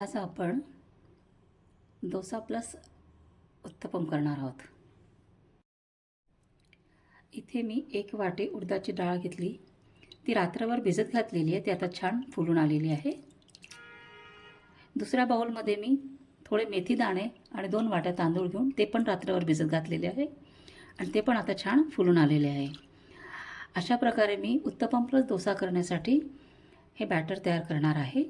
आज आपण डोसा प्लस उत्तपम करणार आहोत. इथे मी एक वाटी उडदाची डाळ घेतली. ती रात्रभर भिजत घातलेली आहे. ती आता छान फुलून आलेली आहे. दुसऱ्या बाउलमध्ये मी थोडे मेथी दाणे आणि दोन वाट्या तांदूळ घेऊन ते पण रात्रभर भिजत घातलेले आहे आणि ते पण आता छान फुलून आलेले आहे. अशा प्रकारे मी उत्तपम प्लस डोसा करण्यासाठी हे बॅटर तयार करणार आहे.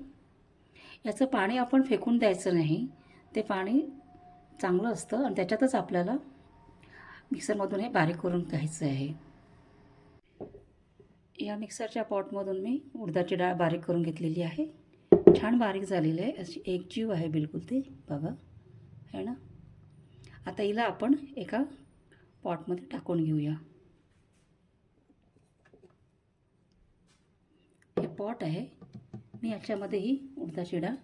याचं पाणी आपण फेकून द्यायचं नाही. ते पाणी चांगलं असतं आणि त्याच्यातच आपल्याला मिक्सरमधून हे बारीक करून घ्यायचं आहे. या मिक्सरच्या पॉटमधून मी उडदाची डाळ बारीक करून घेतलेली आहे. छान बारीक झालेली आहे. अशी एक जीव आहे बिलकुल ती. बघा. है ना? आता हिला आपण एका पॉटमध्ये टाकून घेऊया. हे पॉट आहे. मी याच्यामध्ये ही उडदा शिडा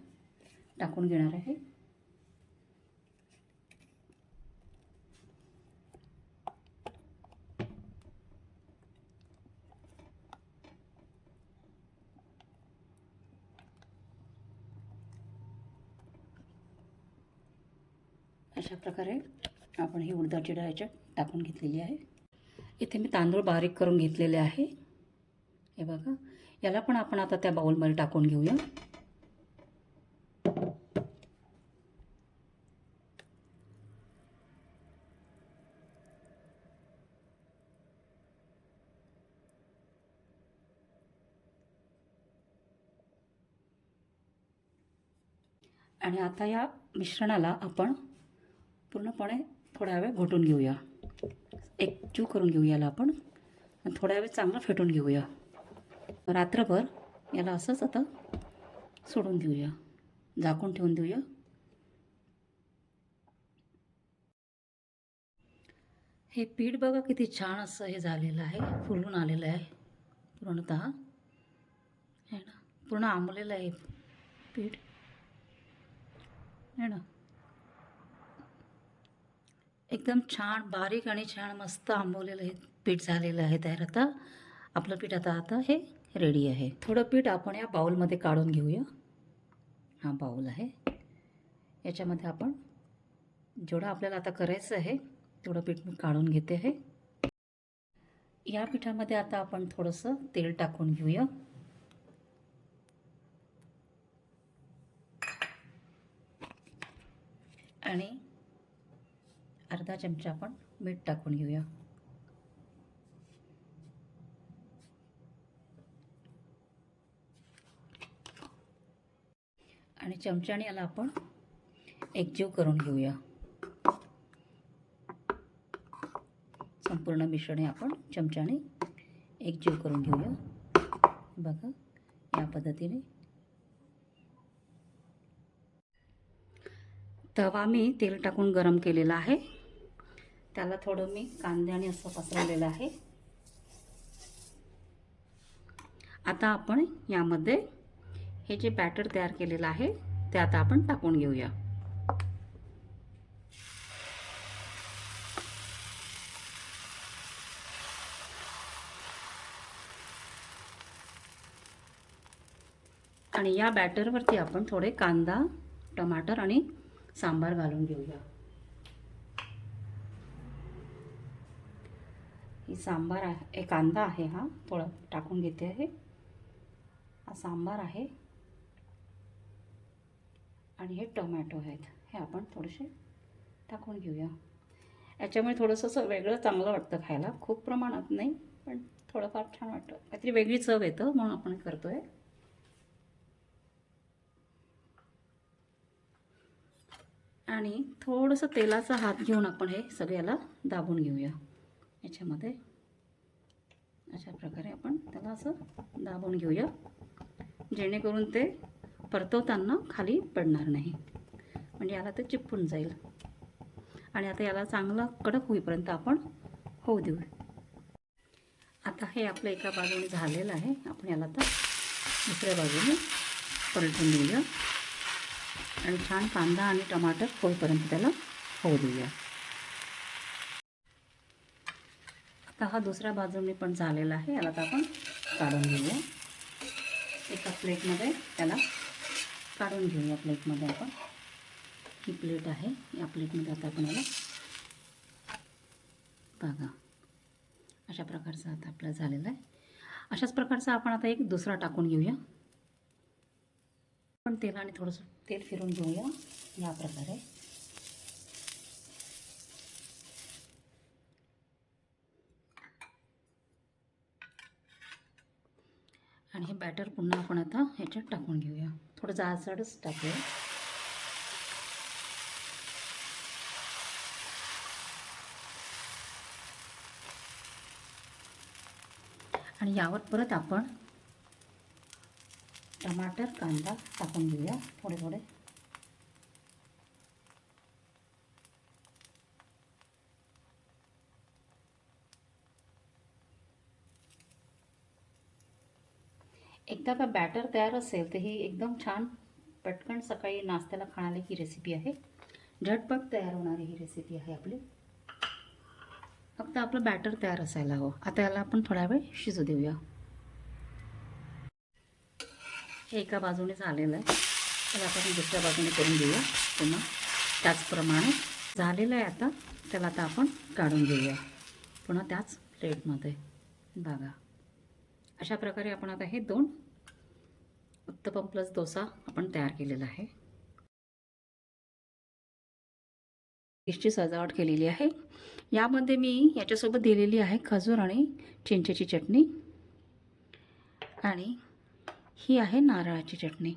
टाकून घेणार आहे. अशा प्रकारे आपण ही उडदाची डाळ याच्यात टाकून घेतलेली आहे. इथे मी तांदूळ बारीक करून घेतलेले आहे. हे बघा याला पण आपण आता त्या बाऊलमध्ये टाकून घेऊया. आणि आता या मिश्रणाला आपण पूर्णपणे थोड्या वेळ घोटून घेऊया. एकजीव करून घेऊया याला आपण. आणि थोड्या वेळ चांगलं फेटून घेऊया. रात्रभर याला असंच आता सोडून देऊया. झाकून ठेवून देऊया. हे पीठ बघा किती छान असं हे झालेलं आहे. फुलून आलेलं आहे. पूर्णत. है ना पूर्ण आंबलेलं आहे पीठ. है ना? एकदम छान बारीक आणि छान मस्त आंबवलेलं हे पीठ झालेलं आहे तयार आता. आपलं पीठ आता आता हे रेडी आहे. थोडं पीठ आपण या बाऊलमध्ये काढून घेऊया. हा बाऊल आहे. याच्यामध्ये आपण जेवढं आपल्याला आता करायचं आहे तेवढं पीठ मी काढून घेते आहे या पिठामध्ये आता आपण थोडंसं तेल टाकून घेऊया. आणि अर्धा चमचा आपण मीठ टाकून घेऊया. आणि चमच्याने याला आपण एकजीव करून घेऊया. संपूर्ण मिश्रण हे आपण चमच्याने एकजीव करून घेऊया. बघा या पद्धतीने तवा मी तेल टाकून गरम केलेला आहे. त्याला थोडं मी कांद्याने असं पसरवलेलं आहे. आता आपण यामध्ये हे जे बॅटर तयार केलेलं आहे ते आता आपण टाकून घेऊया. आणि या बॅटरवरती आपण थोडे कांदा टमाटर आणि सांबार घालून घेऊया. ही सांबार आहे कांदा आहे हा थोडा टाकून घेते आहे. हा सांबार आहे. आणि हे टोमॅटो आहेत हे आपण थोडेसे टाकून घेऊया. याच्यामुळे थोडंसं असं वेगळं चांगलं वाटतं खायला. खूप प्रमाणात नाही पण थोडंफार छान वाटतं. काहीतरी वेगळी चव येतं म्हणून आपण करतो आहे आणि थोडंसं तेलाचा हात घेऊन आपण हे सगळ्याला दाबून घेऊया. याच्यामध्ये अशा प्रकारे आपण त्याला असं दाबून घेऊया. जेणेकरून ते परतवताना खाली पडणार नाही. म्हणजे याला ते चिपकून जाईल. आणि आता याला चांगला कडक होईपर्यंत आपण होऊ देऊ. आता हे आपलं एका बाजूने झालेलं आहे. आपण याला आता दुसऱ्या बाजूने पलटून देऊया. आणि छान कांदा आणि टमाटर होईपर्यंत त्याला होऊ देऊया. आता हा दुसऱ्या बाजूने पण झालेला आहे. याला तर आपण काढून घेऊया. एका प्लेटमध्ये त्याला काढून घेऊया. प्लेटमध्ये आपण ही प्लेट आहे. या प्लेटमध्ये आता आपण याला बघा अशा प्रकारचा आता आपला झालेला आहे. अशाच प्रकारचा आपण आता एक दुसरा टाकून घेऊया. पण तेलाने थोडंसं तेल फिरून घेऊया या प्रकारे. आणि हे बॅटर पुन्हा आपण आता ह्याच्यात टाकून घेऊया. थोडं जाडसरच टाकूया. आणि यावर परत आपण टमाटर कांदा टाकून घेऊया थोडे थोडे. एकदा का बॅटर तयार असेल तर ही एकदम छान पटकन सकाळी नाश्त्याला खाणारी ही रेसिपी आहे. झटपट तयार होणारी ही रेसिपी आहे आपली. फक्त आपलं बॅटर तयार असायला हवं. आता याला आपण थोडा वेळ शिजू देऊया. हे एका बाजूने झालेलं आहे. तर आपण दुसऱ्या बाजूने करून घेऊया. पुन्हा त्याचप्रमाणे झालेलं आहे आता. त्याला आता आपण काढून घेऊया. पुन्हा त्याच प्लेटमध्ये. बघा. अशा प्रकारे आपण आता हे दोन उत्तपम प्लस डोसा आपण तयार केलेला आहे. डिशची सजावट केलेली आहे. यामध्ये मी याच्यासोबत दिलेली आहे खजूर आणि चिंचेची चटणी. आणि ही आहे नारळाची चटणी.